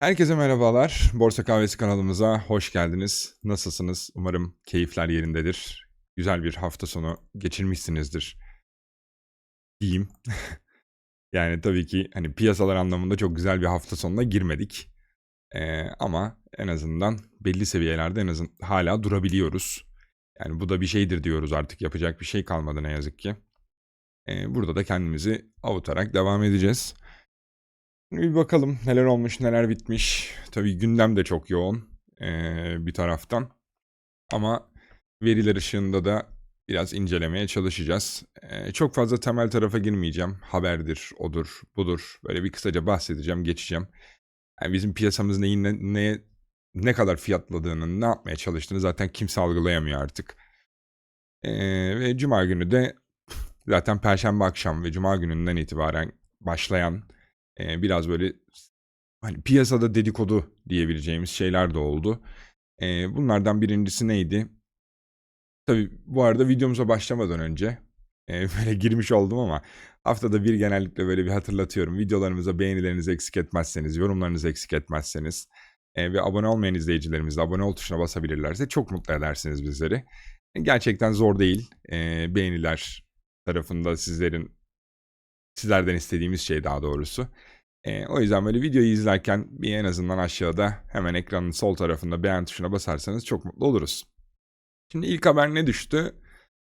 Herkese merhabalar. Borsa Kahvesi kanalımıza hoş geldiniz. Nasılsınız? Umarım keyifler yerindedir. Güzel bir hafta sonu geçirmişsinizdir. Diyeyim. yani tabii ki hani piyasalar anlamında çok güzel bir hafta sonuna girmedik. Ee, ama en azından belli seviyelerde en azından hala durabiliyoruz. Yani bu da bir şeydir diyoruz artık. Yapacak bir şey kalmadı ne yazık ki. Ee, burada da kendimizi avutarak devam edeceğiz. Bir bakalım neler olmuş, neler bitmiş. Tabii gündem de çok yoğun eee, bir taraftan. Ama veriler ışığında da biraz incelemeye çalışacağız. Eee, çok fazla temel tarafa girmeyeceğim. Haberdir, odur, budur. Böyle bir kısaca bahsedeceğim, geçeceğim. Yani bizim piyasamız neyin ne, neye- ne kadar fiyatladığını, ne yapmaya çalıştığını zaten kimse algılayamıyor artık. Eee, ve Cuma günü de zaten Perşembe akşam ve Cuma gününden itibaren başlayan ee, biraz böyle hani piyasada dedikodu diyebileceğimiz şeyler de oldu. Ee, bunlardan birincisi neydi? Tabii bu arada videomuza başlamadan önce e, böyle girmiş oldum ama haftada bir genellikle böyle bir hatırlatıyorum. Videolarımıza beğenilerinizi eksik etmezseniz, yorumlarınızı eksik etmezseniz e, ve abone olmayan izleyicilerimiz de abone ol tuşuna basabilirlerse çok mutlu edersiniz bizleri. Gerçekten zor değil. E, beğeniler tarafında sizlerin sizlerden istediğimiz şey daha doğrusu. Ee, o yüzden böyle videoyu izlerken bir en azından aşağıda hemen ekranın sol tarafında beğen tuşuna basarsanız çok mutlu oluruz. Şimdi ilk haber ne düştü?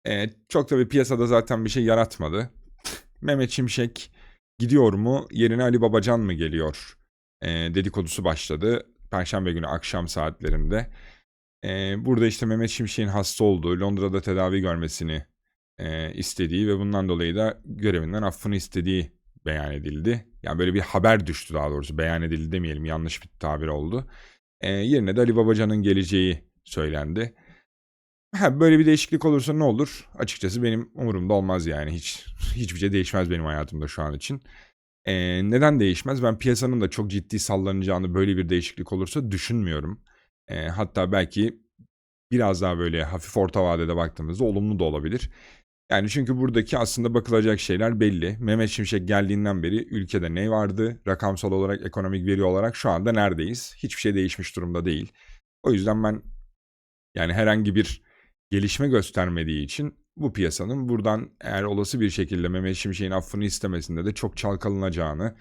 Ee, çok da bir piyasada zaten bir şey yaratmadı. Mehmet Şimşek gidiyor mu? Yerine Ali Babacan mı geliyor? Ee, dedikodusu başladı. Perşembe günü akşam saatlerinde. Ee, burada işte Mehmet Şimşek'in hasta olduğu, Londra'da tedavi görmesini e, istediği ve bundan dolayı da görevinden affını istediği beyan edildi. Yani böyle bir haber düştü daha doğrusu. Beyan edildi demeyelim yanlış bir tabir oldu. E, yerine de Ali Babacan'ın geleceği söylendi. Ha, böyle bir değişiklik olursa ne olur? Açıkçası benim umurumda olmaz yani. Hiç hiçbir şey değişmez benim hayatımda şu an için. E, neden değişmez? Ben piyasanın da çok ciddi sallanacağını böyle bir değişiklik olursa düşünmüyorum. E, hatta belki biraz daha böyle hafif orta vadede baktığımızda olumlu da olabilir. Yani çünkü buradaki aslında bakılacak şeyler belli. Mehmet Şimşek geldiğinden beri ülkede ne vardı? Rakamsal olarak, ekonomik veri olarak şu anda neredeyiz? Hiçbir şey değişmiş durumda değil. O yüzden ben yani herhangi bir gelişme göstermediği için bu piyasanın buradan eğer olası bir şekilde Mehmet Şimşek'in affını istemesinde de çok çalkalanacağını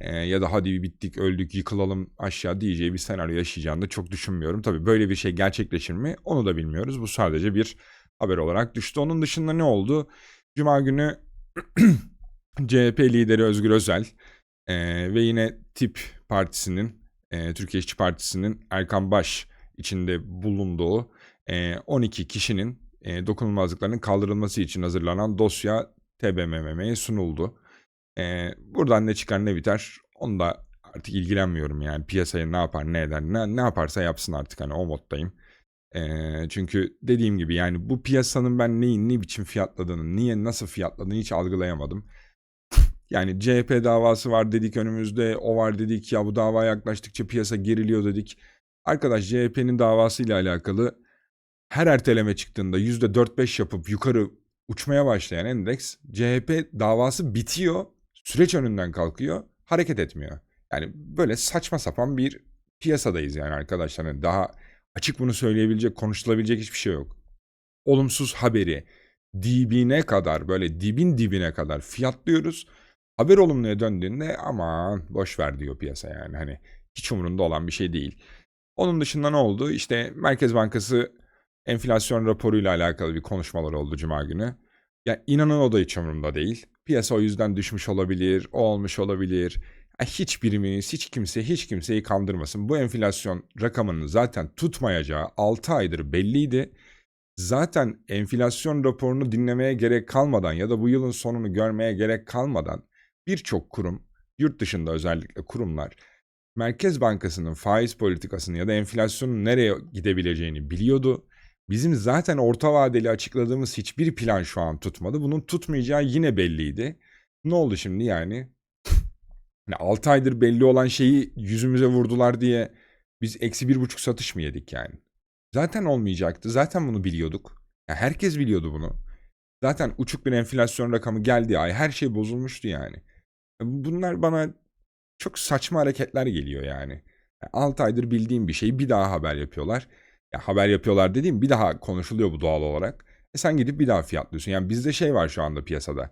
e, ya da hadi bittik öldük yıkılalım aşağı diyeceği bir senaryo yaşayacağını da çok düşünmüyorum. Tabii böyle bir şey gerçekleşir mi onu da bilmiyoruz. Bu sadece bir haber olarak düştü. Onun dışında ne oldu? Cuma günü CHP lideri Özgür Özel e, ve yine TİP Partisi'nin, e, Türkiye İşçi Partisi'nin Erkan Baş içinde bulunduğu e, 12 kişinin e, dokunulmazlıklarının kaldırılması için hazırlanan dosya TBMM'ye sunuldu. E, buradan ne çıkar ne biter onu da artık ilgilenmiyorum yani piyasaya ne yapar ne eder ne, ne yaparsa yapsın artık hani o moddayım. Çünkü dediğim gibi yani bu piyasanın ben neyin ne biçim fiyatladığını, niye nasıl fiyatladığını hiç algılayamadım. Yani CHP davası var dedik önümüzde, o var dedik ya bu dava yaklaştıkça piyasa geriliyor dedik. Arkadaş CHP'nin davasıyla alakalı her erteleme çıktığında %4-5 yapıp yukarı uçmaya başlayan endeks CHP davası bitiyor, süreç önünden kalkıyor, hareket etmiyor. Yani böyle saçma sapan bir piyasadayız yani arkadaşlar. Yani daha açık bunu söyleyebilecek, konuşulabilecek hiçbir şey yok. Olumsuz haberi dibine kadar böyle dibin dibine kadar fiyatlıyoruz. Haber olumluya döndüğünde aman boş ver diyor piyasa yani hani hiç umurunda olan bir şey değil. Onun dışında ne oldu? İşte Merkez Bankası enflasyon raporuyla alakalı bir konuşmalar oldu Cuma günü. Ya inanın o da hiç umurumda değil. Piyasa o yüzden düşmüş olabilir, o olmuş olabilir. Hiçbirimiz, hiç kimse, hiç kimseyi kandırmasın. Bu enflasyon rakamının zaten tutmayacağı 6 aydır belliydi. Zaten enflasyon raporunu dinlemeye gerek kalmadan ya da bu yılın sonunu görmeye gerek kalmadan birçok kurum, yurt dışında özellikle kurumlar Merkez Bankası'nın faiz politikasını ya da enflasyonun nereye gidebileceğini biliyordu. Bizim zaten orta vadeli açıkladığımız hiçbir plan şu an tutmadı. Bunun tutmayacağı yine belliydi. Ne oldu şimdi yani? Yani 6 aydır belli olan şeyi yüzümüze vurdular diye biz eksi bir buçuk satış mı yedik yani? Zaten olmayacaktı. Zaten bunu biliyorduk. Ya herkes biliyordu bunu. Zaten uçuk bir enflasyon rakamı geldi ay her şey bozulmuştu yani. Bunlar bana çok saçma hareketler geliyor yani. 6 aydır bildiğim bir şeyi bir daha haber yapıyorlar. Ya haber yapıyorlar dediğim bir daha konuşuluyor bu doğal olarak. E sen gidip bir daha fiyatlıyorsun. Yani bizde şey var şu anda piyasada.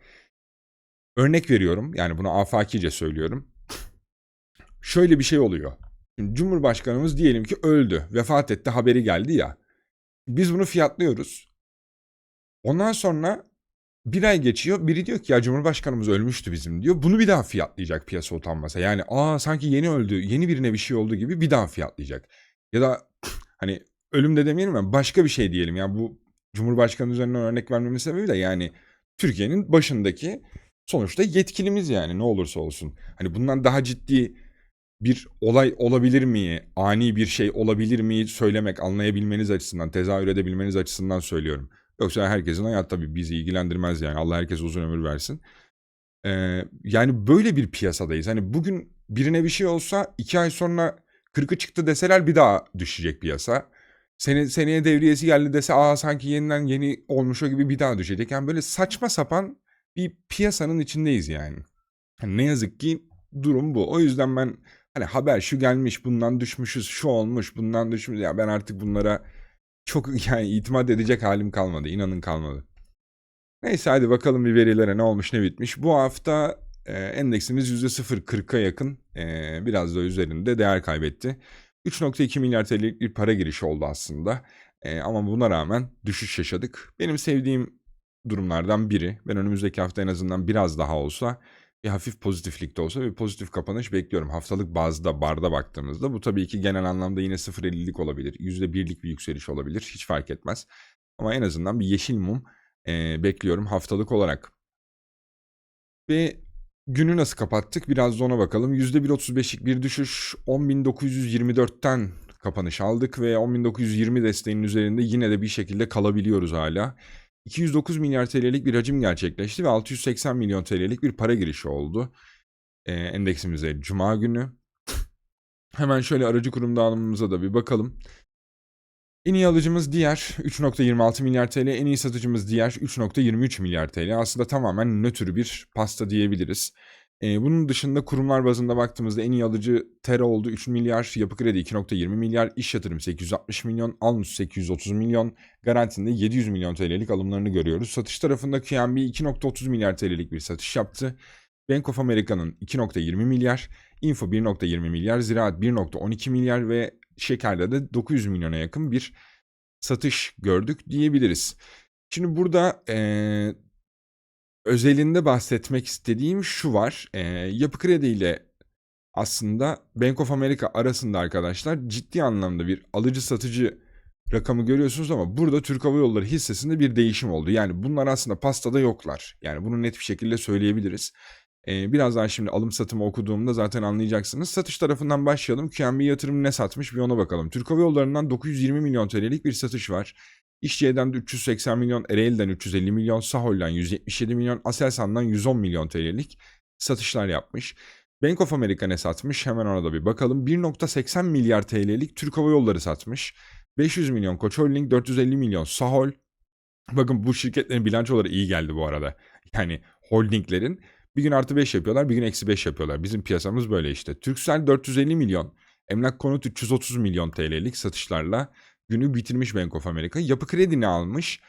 Örnek veriyorum. Yani bunu afakice söylüyorum. Şöyle bir şey oluyor. Şimdi Cumhurbaşkanımız diyelim ki öldü. Vefat etti haberi geldi ya. Biz bunu fiyatlıyoruz. Ondan sonra bir ay geçiyor. Biri diyor ki ya Cumhurbaşkanımız ölmüştü bizim diyor. Bunu bir daha fiyatlayacak piyasa utanmasa. Yani aa sanki yeni öldü, yeni birine bir şey oldu gibi bir daha fiyatlayacak. Ya da hani ölüm de demeyelim ama başka bir şey diyelim. Yani bu Cumhurbaşkanı üzerinden örnek vermemin sebebi de yani Türkiye'nin başındaki sonuçta yetkilimiz yani ne olursa olsun. Hani bundan daha ciddi bir olay olabilir mi? Ani bir şey olabilir mi? Söylemek, anlayabilmeniz açısından, tezahür edebilmeniz açısından söylüyorum. Yoksa herkesin hayat tabii bizi ilgilendirmez yani. Allah herkese uzun ömür versin. Ee, yani böyle bir piyasadayız. Hani bugün birine bir şey olsa iki ay sonra kırkı çıktı deseler bir daha düşecek piyasa. Sene, seneye devriyesi geldi dese aa sanki yeniden yeni olmuş o gibi bir daha düşecek. Yani böyle saçma sapan bir piyasanın içindeyiz yani. Yani ne yazık ki durum bu. O yüzden ben hani haber şu gelmiş bundan düşmüşüz şu olmuş bundan düşmüş ya ben artık bunlara çok yani itimat edecek halim kalmadı inanın kalmadı. Neyse hadi bakalım bir verilere ne olmuş ne bitmiş. Bu hafta e, endeksimiz %0.40'a yakın e, biraz da üzerinde değer kaybetti. 3.2 milyar TL'lik bir para girişi oldu aslında. E, ama buna rağmen düşüş yaşadık. Benim sevdiğim durumlardan biri. Ben önümüzdeki hafta en azından biraz daha olsa bir hafif pozitiflikte olsa bir pozitif kapanış bekliyorum. Haftalık bazda barda baktığımızda bu tabii ki genel anlamda yine 0.50'lik olabilir. %1'lik bir yükseliş olabilir. Hiç fark etmez. Ama en azından bir yeşil mum e, bekliyorum haftalık olarak. Ve günü nasıl kapattık? Biraz da ona bakalım. %1.35'lik bir düşüş 10.924'ten kapanış aldık ve 10.920 desteğinin üzerinde yine de bir şekilde kalabiliyoruz hala. 209 milyar TL'lik bir hacim gerçekleşti ve 680 milyon TL'lik bir para girişi oldu e, endeksimize Cuma günü. Hemen şöyle aracı kurum dağılımımıza da bir bakalım. En iyi alıcımız diğer 3.26 milyar TL, en iyi satıcımız diğer 3.23 milyar TL. Aslında tamamen nötr bir pasta diyebiliriz. Ee, bunun dışında kurumlar bazında baktığımızda en iyi alıcı Tera oldu 3 milyar, Yapı Kredi 2.20 milyar, İş Yatırım 860 milyon, Alnus 830 milyon, Garanti'nde 700 milyon TL'lik alımlarını görüyoruz. Satış tarafında QNB 2.30 milyar TL'lik bir satış yaptı. Bank of America'nın 2.20 milyar, Info 1.20 milyar, Ziraat 1.12 milyar ve Şeker'de de 900 milyona yakın bir satış gördük diyebiliriz. Şimdi burada ee, özelinde bahsetmek istediğim şu var. E, Yapı Kredi ile aslında Bank of America arasında arkadaşlar ciddi anlamda bir alıcı satıcı rakamı görüyorsunuz ama burada Türk Hava Yolları hissesinde bir değişim oldu. Yani bunlar aslında pastada yoklar. Yani bunu net bir şekilde söyleyebiliriz. Ee, birazdan şimdi alım satımı okuduğumda zaten anlayacaksınız. Satış tarafından başlayalım. QNB yatırım ne satmış bir ona bakalım. Türk Hava Yolları'ndan 920 milyon TL'lik bir satış var. İşçiye'den 380 milyon, Ereğli'den 350 milyon, Sahol'den 177 milyon, Aselsan'dan 110 milyon TL'lik satışlar yapmış. Bank of America ne satmış? Hemen ona da bir bakalım. 1.80 milyar TL'lik Türk Hava Yolları satmış. 500 milyon Koç Holding, 450 milyon Sahol. Bakın bu şirketlerin bilançoları iyi geldi bu arada. Yani holdinglerin bir gün artı 5 yapıyorlar, bir gün eksi 5 yapıyorlar. Bizim piyasamız böyle işte. Türksel 450 milyon, Emlak Konut 330 milyon TL'lik satışlarla günü bitirmiş Bank of America. Yapı kredini almış.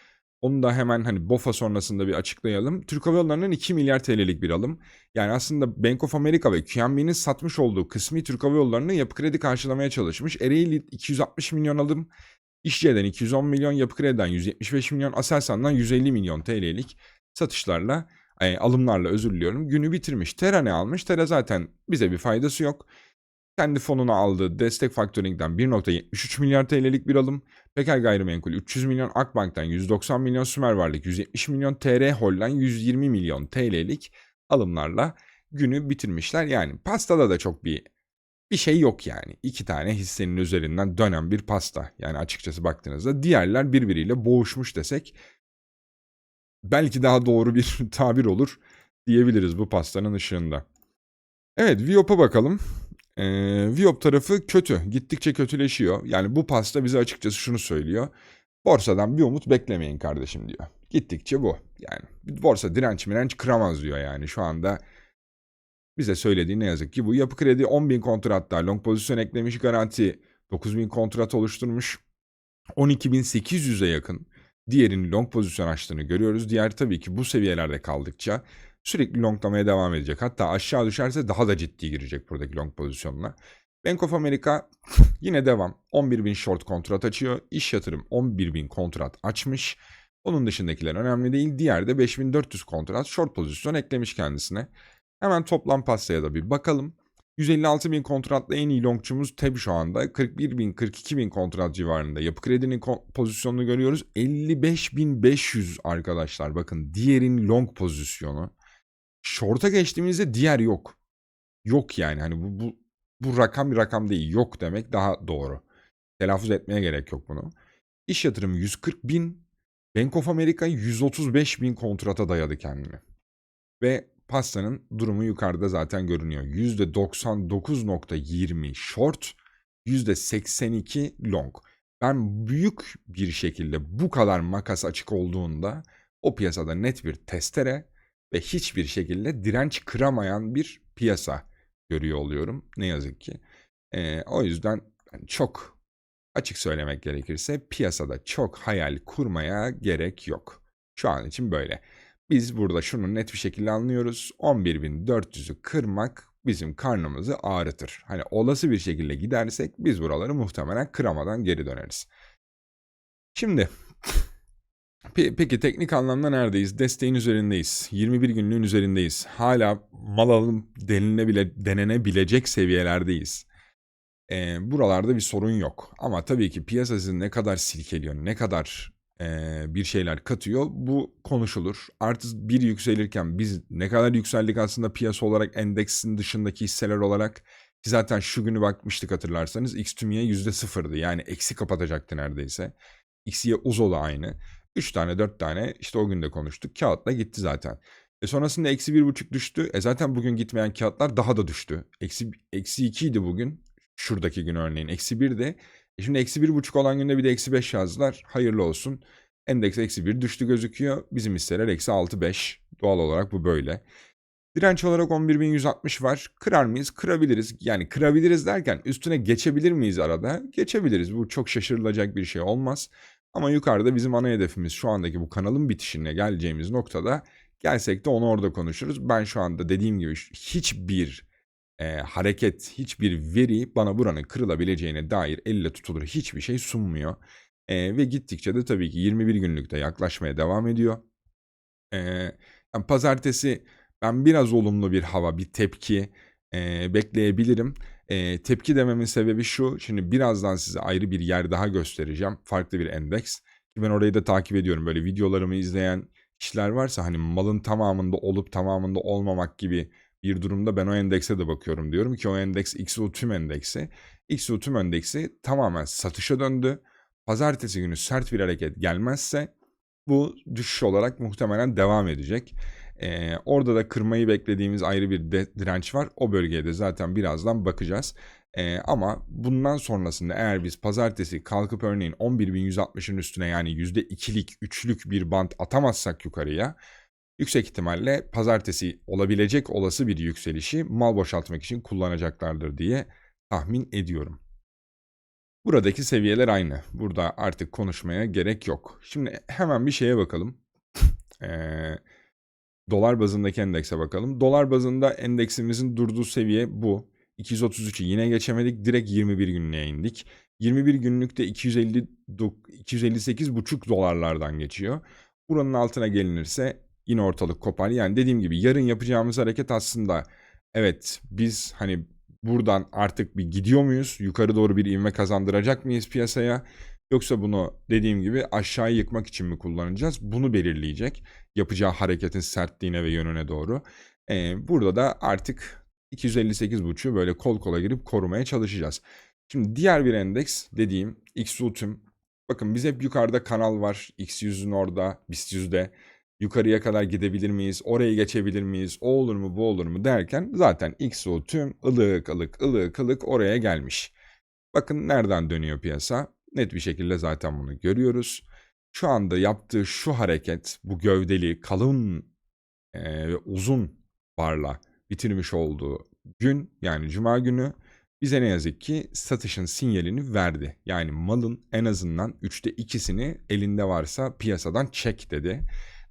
Onu da hemen hani BOFA sonrasında bir açıklayalım. Türk Hava Yolları'nın 2 milyar TL'lik bir alım. Yani aslında Bank of America ve QNB'nin satmış olduğu kısmi Türk Hava Yolları'nı yapı kredi karşılamaya çalışmış. Ereğli 260 milyon alım. İşçi'den 210 milyon, Yapı Kredi'den 175 milyon, Aselsan'dan 150 milyon TL'lik satışlarla, e, alımlarla özür diliyorum. Günü bitirmiş. Tera ne almış? Tera zaten bize bir faydası yok. Kendi fonuna aldığı destek faktöringden 1.73 milyar TL'lik bir alım. Peker Gayrimenkul 300 milyon, Akbank'tan 190 milyon, Sümer Varlık 170 milyon, TR Holl'dan 120 milyon TL'lik alımlarla günü bitirmişler. Yani pastada da çok bir bir şey yok yani. İki tane hissenin üzerinden dönen bir pasta. Yani açıkçası baktığınızda diğerler birbiriyle boğuşmuş desek belki daha doğru bir tabir olur diyebiliriz bu pastanın ışığında. Evet Viop'a bakalım. Ee, Viop tarafı kötü. Gittikçe kötüleşiyor. Yani bu pasta bize açıkçası şunu söylüyor. Borsadan bir umut beklemeyin kardeşim diyor. Gittikçe bu. Yani borsa direnç mirenç kıramaz diyor yani şu anda. bize söylediği ne yazık ki bu. Yapı Kredi 10.000 kontratta long pozisyon eklemiş garanti 9.000 kontrat oluşturmuş. 12.800'e yakın diğerinin long pozisyon açtığını görüyoruz. Diğer tabii ki bu seviyelerde kaldıkça sürekli longlamaya devam edecek. Hatta aşağı düşerse daha da ciddi girecek buradaki long pozisyonuna. Bank of America yine devam. 11.000 short kontrat açıyor. İş yatırım 11.000 kontrat açmış. Onun dışındakiler önemli değil. Diğer de 5400 kontrat short pozisyon eklemiş kendisine. Hemen toplam pastaya da bir bakalım. 156 bin kontratla en iyi longçumuz TEB şu anda. 41 bin 42 bin kontrat civarında. Yapı kredinin pozisyonunu görüyoruz. 55 bin 500 arkadaşlar. Bakın diğerin long pozisyonu. Short'a geçtiğimizde diğer yok. Yok yani hani bu, bu, bu rakam bir rakam değil. Yok demek daha doğru. Telaffuz etmeye gerek yok bunu. İş yatırımı 140 bin. Bank of America 135 bin kontrata dayadı kendini. Ve pastanın durumu yukarıda zaten görünüyor. %99.20 short, %82 long. Ben büyük bir şekilde bu kadar makas açık olduğunda o piyasada net bir testere ve hiçbir şekilde direnç kıramayan bir piyasa görüyor oluyorum. Ne yazık ki. Ee, o yüzden çok açık söylemek gerekirse piyasada çok hayal kurmaya gerek yok. Şu an için böyle. Biz burada şunu net bir şekilde anlıyoruz. 11.400'ü kırmak bizim karnımızı ağrıtır. Hani olası bir şekilde gidersek biz buraları muhtemelen kıramadan geri döneriz. Şimdi pe- peki teknik anlamda neredeyiz? Desteğin üzerindeyiz. 21 günlüğün üzerindeyiz. Hala mal alım denilebilecek, denenebilecek seviyelerdeyiz. Ee, buralarda bir sorun yok. Ama tabii ki piyasa sizi ne kadar silkeliyor, ne kadar e, bir şeyler katıyor. Bu konuşulur. Artı bir yükselirken biz ne kadar yükseldik aslında piyasa olarak endeksin dışındaki hisseler olarak ki zaten şu günü bakmıştık hatırlarsanız X tümüye yüzde sıfırdı. Yani eksi kapatacaktı neredeyse. X'ye uzo da aynı. 3 tane 4 tane işte o günde konuştuk. Kağıtla gitti zaten. E sonrasında eksi bir buçuk düştü. E zaten bugün gitmeyen kağıtlar daha da düştü. Eksi, eksi 2 idi bugün. Şuradaki gün örneğin. Eksi 1 de. E şimdi eksi bir buçuk olan günde bir de eksi 5 yazdılar. Hayırlı olsun. Endeks eksi 1 düştü gözüküyor. Bizim hisseler eksi 6 5. Doğal olarak bu böyle. Direnç olarak 11.160 var. Kırar mıyız? Kırabiliriz. Yani kırabiliriz derken üstüne geçebilir miyiz arada? Geçebiliriz. Bu çok şaşırılacak bir şey olmaz. Ama yukarıda bizim ana hedefimiz şu andaki bu kanalın bitişine geleceğimiz noktada gelsek de onu orada konuşuruz. Ben şu anda dediğim gibi hiçbir e, hareket, hiçbir veri bana buranın kırılabileceğine dair elle tutulur hiçbir şey sunmuyor. E, ve gittikçe de tabii ki 21 günlükte yaklaşmaya devam ediyor. E, yani pazartesi ben biraz olumlu bir hava, bir tepki e, bekleyebilirim. E, tepki dememin sebebi şu. Şimdi birazdan size ayrı bir yer daha göstereceğim. Farklı bir endeks. Ki ben orayı da takip ediyorum. Böyle videolarımı izleyen kişiler varsa hani malın tamamında olup tamamında olmamak gibi bir durumda ben o endekse de bakıyorum. Diyorum ki o endeks XU tüm endeksi. XU tüm endeksi tamamen satışa döndü. Pazartesi günü sert bir hareket gelmezse bu düşüş olarak muhtemelen devam edecek. Ee, orada da kırmayı beklediğimiz ayrı bir de, direnç var. O bölgeye de zaten birazdan bakacağız. Ee, ama bundan sonrasında eğer biz pazartesi kalkıp örneğin 11.160'ın üstüne yani %2'lik, 3'lük bir bant atamazsak yukarıya yüksek ihtimalle pazartesi olabilecek olası bir yükselişi mal boşaltmak için kullanacaklardır diye tahmin ediyorum. Buradaki seviyeler aynı. Burada artık konuşmaya gerek yok. Şimdi hemen bir şeye bakalım. Eee dolar bazındaki endekse bakalım. Dolar bazında endeksimizin durduğu seviye bu. 233'ü yine geçemedik. Direkt 21 günlüğe indik. 21 günlükte 250 258,5 dolarlardan geçiyor. Buranın altına gelinirse yine ortalık kopar. Yani dediğim gibi yarın yapacağımız hareket aslında evet biz hani buradan artık bir gidiyor muyuz? Yukarı doğru bir ivme kazandıracak mıyız piyasaya? Yoksa bunu dediğim gibi aşağı yıkmak için mi kullanacağız? Bunu belirleyecek. Yapacağı hareketin sertliğine ve yönüne doğru. Ee, burada da artık 258.5'u böyle kol kola girip korumaya çalışacağız. Şimdi diğer bir endeks dediğim XU tüm. Bakın biz hep yukarıda kanal var. X100'ün orada, BIST 100'de. Yukarıya kadar gidebilir miyiz? Orayı geçebilir miyiz? O olur mu bu olur mu derken zaten XU tüm ılık ılık ılık ılık oraya gelmiş. Bakın nereden dönüyor piyasa? Net bir şekilde zaten bunu görüyoruz. Şu anda yaptığı şu hareket bu gövdeli kalın ve uzun barla bitirmiş olduğu gün yani cuma günü bize ne yazık ki satışın sinyalini verdi. Yani malın en azından 3'te 2'sini elinde varsa piyasadan çek dedi.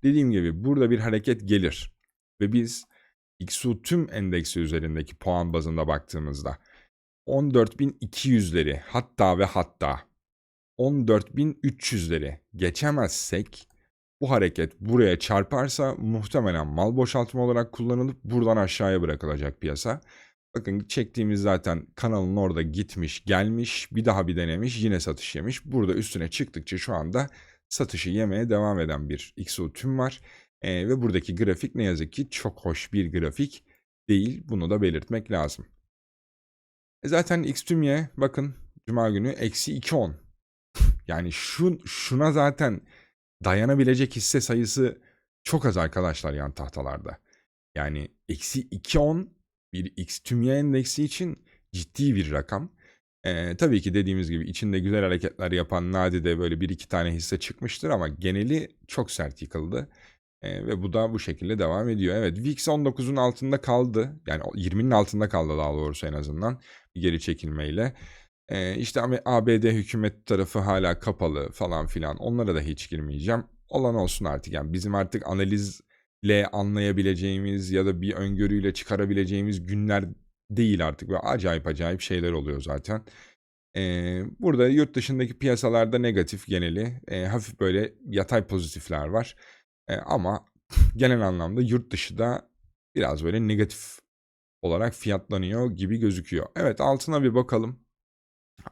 Dediğim gibi burada bir hareket gelir ve biz XU tüm endeksi üzerindeki puan bazında baktığımızda 14.200'leri hatta ve hatta 14.300'leri geçemezsek bu hareket buraya çarparsa muhtemelen mal boşaltma olarak kullanılıp buradan aşağıya bırakılacak piyasa. Bakın çektiğimiz zaten kanalın orada gitmiş gelmiş bir daha bir denemiş yine satış yemiş. Burada üstüne çıktıkça şu anda satışı yemeye devam eden bir XO tüm var. Ee, ve buradaki grafik ne yazık ki çok hoş bir grafik değil. Bunu da belirtmek lazım. E zaten X tümye bakın Cuma günü eksi 2.10. Yani şu, şuna zaten dayanabilecek hisse sayısı çok az arkadaşlar yan tahtalarda. Yani eksi 2.10 bir X tümye endeksi için ciddi bir rakam. Ee, tabii ki dediğimiz gibi içinde güzel hareketler yapan Nadi'de böyle bir iki tane hisse çıkmıştır ama geneli çok sert yıkıldı. Ee, ve bu da bu şekilde devam ediyor. Evet VIX 19'un altında kaldı. Yani 20'nin altında kaldı daha doğrusu en azından bir geri çekilmeyle. Ee, işte ABD hükümet tarafı hala kapalı falan filan. Onlara da hiç girmeyeceğim. Olan olsun artık. Yani bizim artık analizle anlayabileceğimiz ya da bir öngörüyle çıkarabileceğimiz günler değil artık. Böyle acayip acayip şeyler oluyor zaten. Ee, burada yurt dışındaki piyasalarda negatif geneli. E, hafif böyle yatay pozitifler var. E, ama genel anlamda yurt dışı da biraz böyle negatif olarak fiyatlanıyor gibi gözüküyor. Evet altına bir bakalım.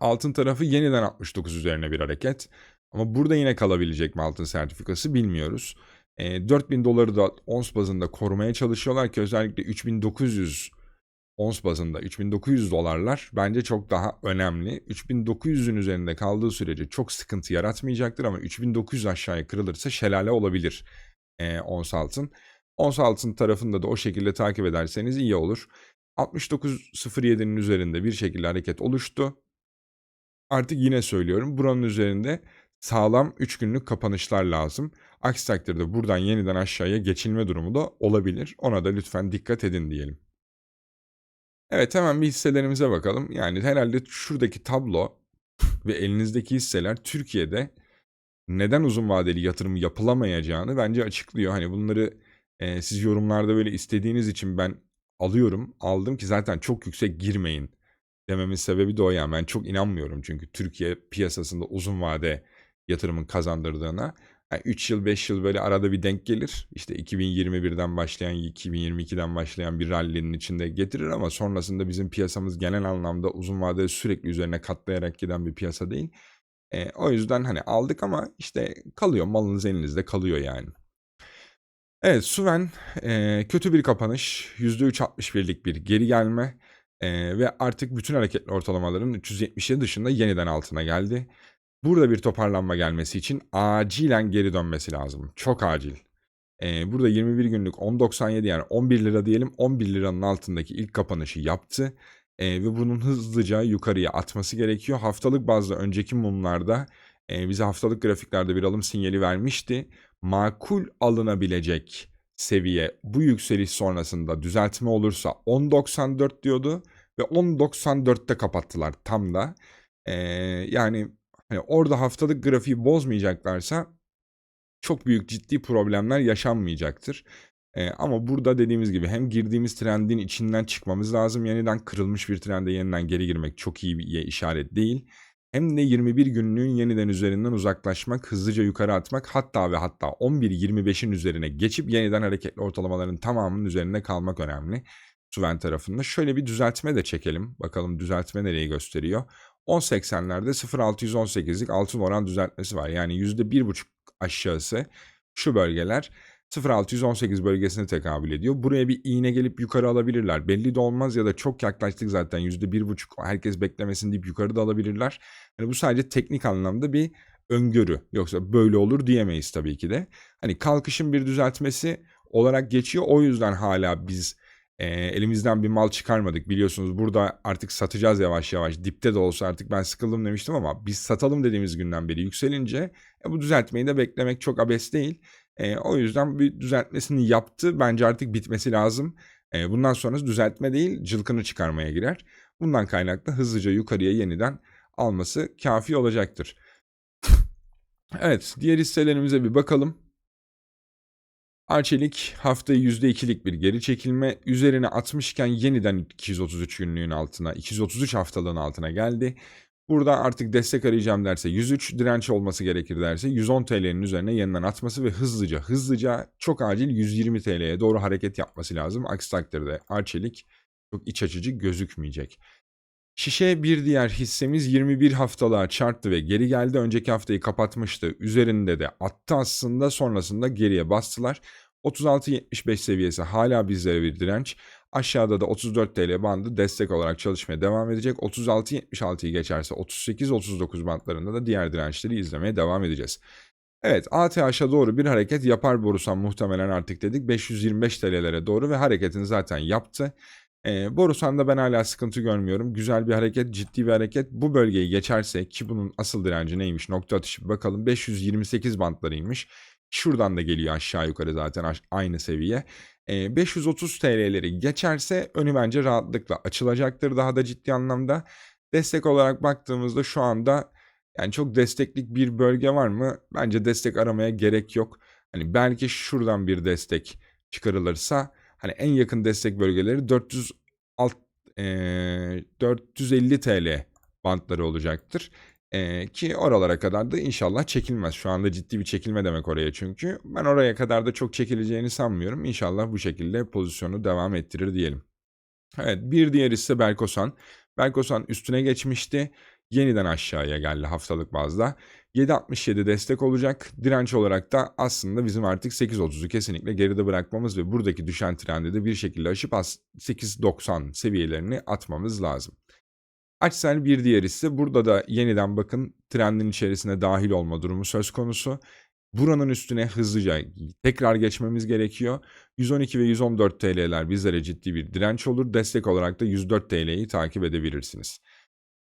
Altın tarafı yeniden 69 üzerine bir hareket. Ama burada yine kalabilecek mi altın sertifikası bilmiyoruz. E, 4000 doları da ons bazında korumaya çalışıyorlar ki özellikle 3900 ons bazında 3900 dolarlar bence çok daha önemli. 3900'ün üzerinde kaldığı sürece çok sıkıntı yaratmayacaktır ama 3900 aşağıya kırılırsa şelale olabilir e, ons altın. Ons altın tarafında da o şekilde takip ederseniz iyi olur. 69.07'nin üzerinde bir şekilde hareket oluştu. Artık yine söylüyorum buranın üzerinde sağlam 3 günlük kapanışlar lazım. Aksi takdirde buradan yeniden aşağıya geçilme durumu da olabilir. Ona da lütfen dikkat edin diyelim. Evet hemen bir hisselerimize bakalım. Yani herhalde şuradaki tablo ve elinizdeki hisseler Türkiye'de neden uzun vadeli yatırım yapılamayacağını bence açıklıyor. Hani bunları e, siz yorumlarda böyle istediğiniz için ben alıyorum. Aldım ki zaten çok yüksek girmeyin dememin sebebi de o yani. Ben çok inanmıyorum çünkü Türkiye piyasasında uzun vade yatırımın kazandırdığına. Yani 3 yıl 5 yıl böyle arada bir denk gelir. İşte 2021'den başlayan 2022'den başlayan bir rally'nin içinde getirir ama sonrasında bizim piyasamız genel anlamda uzun vadede sürekli üzerine katlayarak giden bir piyasa değil. E, o yüzden hani aldık ama işte kalıyor malınız elinizde kalıyor yani. Evet Suven e, kötü bir kapanış %3.61'lik bir geri gelme e, ve artık bütün hareketli ortalamaların 370'e dışında yeniden altına geldi. Burada bir toparlanma gelmesi için acilen geri dönmesi lazım. Çok acil. Ee, burada 21 günlük 10.97 yani 11 lira diyelim 11 liranın altındaki ilk kapanışı yaptı. Ee, ve bunun hızlıca yukarıya atması gerekiyor. Haftalık bazda önceki mumlarda e, bize haftalık grafiklerde bir alım sinyali vermişti. Makul alınabilecek seviye bu yükseliş sonrasında düzeltme olursa 10.94 diyordu ve 10.94'te kapattılar tam da. Ee, yani hani orada haftalık grafiği bozmayacaklarsa çok büyük ciddi problemler yaşanmayacaktır. Ee, ama burada dediğimiz gibi hem girdiğimiz trendin içinden çıkmamız lazım. Yeniden kırılmış bir trende yeniden geri girmek çok iyi bir işaret değil. Hem de 21 günlüğün yeniden üzerinden uzaklaşmak, hızlıca yukarı atmak hatta ve hatta 11-25'in üzerine geçip yeniden hareketli ortalamaların tamamının üzerinde kalmak önemli. Suven tarafında. Şöyle bir düzeltme de çekelim. Bakalım düzeltme nereyi gösteriyor. 10.80'lerde 0.618'lik altın oran düzeltmesi var. Yani %1.5 aşağısı şu bölgeler 0.618 bölgesine tekabül ediyor. Buraya bir iğne gelip yukarı alabilirler. Belli de olmaz ya da çok yaklaştık zaten %1.5 herkes beklemesin deyip yukarı da alabilirler. Yani bu sadece teknik anlamda bir öngörü. Yoksa böyle olur diyemeyiz tabii ki de. Hani kalkışın bir düzeltmesi olarak geçiyor. O yüzden hala biz e, elimizden bir mal çıkarmadık. Biliyorsunuz burada artık satacağız yavaş yavaş. Dipte de olsa artık ben sıkıldım demiştim ama biz satalım dediğimiz günden beri yükselince e, bu düzeltmeyi de beklemek çok abes değil. E, o yüzden bir düzeltmesini yaptı. Bence artık bitmesi lazım. E, bundan sonrası düzeltme değil cılkını çıkarmaya girer. Bundan kaynaklı hızlıca yukarıya yeniden alması kafi olacaktır. Evet diğer hisselerimize bir bakalım. Arçelik haftayı %2'lik bir geri çekilme üzerine atmışken yeniden 233 günlüğün altına 233 haftalığın altına geldi. Burada artık destek arayacağım derse 103 direnç olması gerekir derse 110 TL'nin üzerine yeniden atması ve hızlıca hızlıca çok acil 120 TL'ye doğru hareket yapması lazım. Aksi takdirde Arçelik çok iç açıcı gözükmeyecek. Şişe bir diğer hissemiz 21 haftalığa çarptı ve geri geldi. Önceki haftayı kapatmıştı. Üzerinde de attı aslında sonrasında geriye bastılar. 36.75 seviyesi hala bizlere bir direnç. Aşağıda da 34 TL bandı destek olarak çalışmaya devam edecek. 36.76'yı geçerse 38-39 bantlarında da diğer dirençleri izlemeye devam edeceğiz. Evet ATH'a doğru bir hareket yapar Borusan muhtemelen artık dedik 525 TL'lere doğru ve hareketini zaten yaptı. E, Borusan'da ben hala sıkıntı görmüyorum. Güzel bir hareket, ciddi bir hareket. Bu bölgeyi geçerse ki bunun asıl direnci neymiş? Nokta atışı bakalım. 528 bantlarıymış. Şuradan da geliyor aşağı yukarı zaten aynı seviye. E, 530 TL'leri geçerse önü bence rahatlıkla açılacaktır daha da ciddi anlamda. Destek olarak baktığımızda şu anda yani çok desteklik bir bölge var mı? Bence destek aramaya gerek yok. Hani belki şuradan bir destek çıkarılırsa hani en yakın destek bölgeleri 400 alt, e, 450 TL bantları olacaktır. E, ki oralara kadar da inşallah çekilmez. Şu anda ciddi bir çekilme demek oraya çünkü. Ben oraya kadar da çok çekileceğini sanmıyorum. İnşallah bu şekilde pozisyonu devam ettirir diyelim. Evet bir diğer ise Belkosan. Belkosan üstüne geçmişti. Yeniden aşağıya geldi haftalık bazda. 7.67 destek olacak. Direnç olarak da aslında bizim artık 8.30'u kesinlikle geride bırakmamız ve buradaki düşen trendi de bir şekilde aşıp 8.90 seviyelerini atmamız lazım. Açsel bir diğer ise burada da yeniden bakın trendin içerisine dahil olma durumu söz konusu. Buranın üstüne hızlıca tekrar geçmemiz gerekiyor. 112 ve 114 TL'ler bizlere ciddi bir direnç olur. Destek olarak da 104 TL'yi takip edebilirsiniz.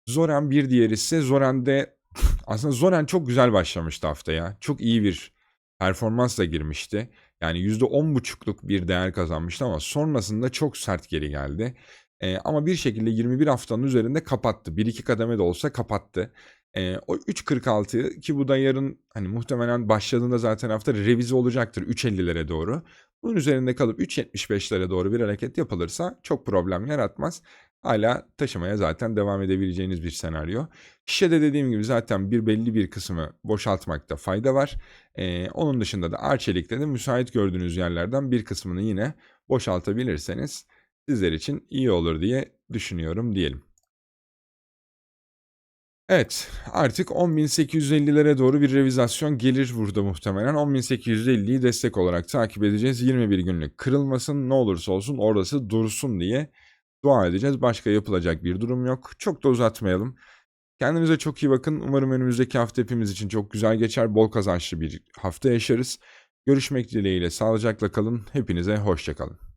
Zoran bir diğer ise Zoran'de aslında Zoran çok güzel başlamıştı haftaya. Çok iyi bir performansla girmişti. Yani %10,5'luk bir değer kazanmıştı ama sonrasında çok sert geri geldi. Ee, ama bir şekilde 21 haftanın üzerinde kapattı. 1-2 kademe de olsa kapattı. Ee, o 3.46 ki bu da yarın hani muhtemelen başladığında zaten hafta revize olacaktır 3.50'lere doğru. Bunun üzerinde kalıp 3.75'lere doğru bir hareket yapılırsa çok problem yaratmaz. Hala taşımaya zaten devam edebileceğiniz bir senaryo. Şişede dediğim gibi zaten bir belli bir kısmı boşaltmakta fayda var. Ee, onun dışında da Arçelik'te de müsait gördüğünüz yerlerden bir kısmını yine boşaltabilirseniz sizler için iyi olur diye düşünüyorum diyelim. Evet artık 10.850'lere doğru bir revizasyon gelir burada muhtemelen. 10.850'yi destek olarak takip edeceğiz. 21 günlük kırılmasın ne olursa olsun orası dursun diye dua edeceğiz. Başka yapılacak bir durum yok. Çok da uzatmayalım. Kendinize çok iyi bakın. Umarım önümüzdeki hafta hepimiz için çok güzel geçer. Bol kazançlı bir hafta yaşarız. Görüşmek dileğiyle sağlıcakla kalın. Hepinize hoşçakalın.